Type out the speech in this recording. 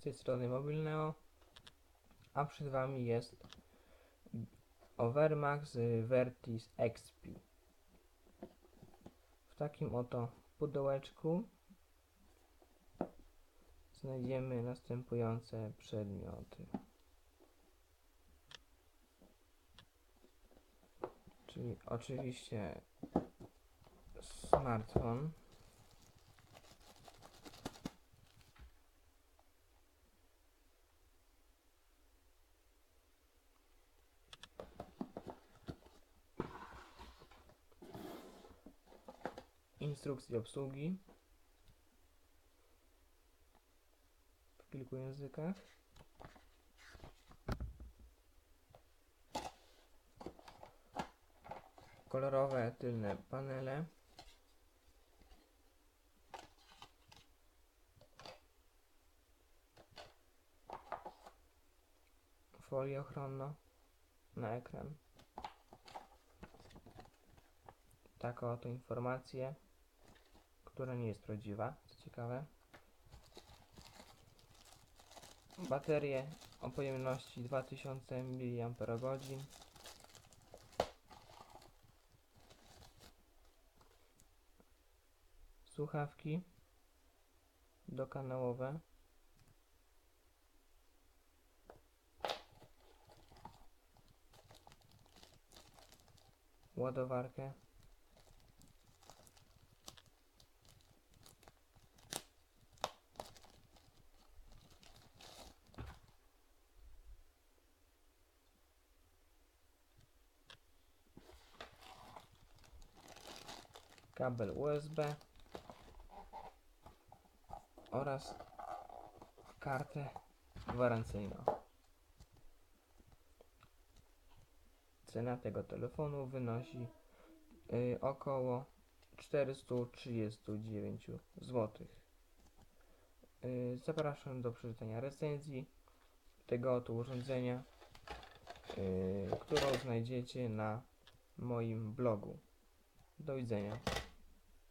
tej strony Mobilneo, a przed Wami jest Overmax Vertis XP. W takim oto pudełeczku znajdziemy następujące przedmioty. Czyli oczywiście smartfon. Instrukcje obsługi w kilku językach. Kolorowe tylne panele. Folię ochronną na ekran. Taka oto informacja, która nie jest prawdziwa, co ciekawe. Baterie o pojemności 2000 mAh. Słuchawki dokanałowe. Ładowarkę. Kabel USB oraz kartę gwarancyjną. Cena tego telefonu wynosi y, około 439 zł. Y, zapraszam do przeczytania recenzji tego oto urządzenia, y, którą znajdziecie na moim blogu. Do widzenia.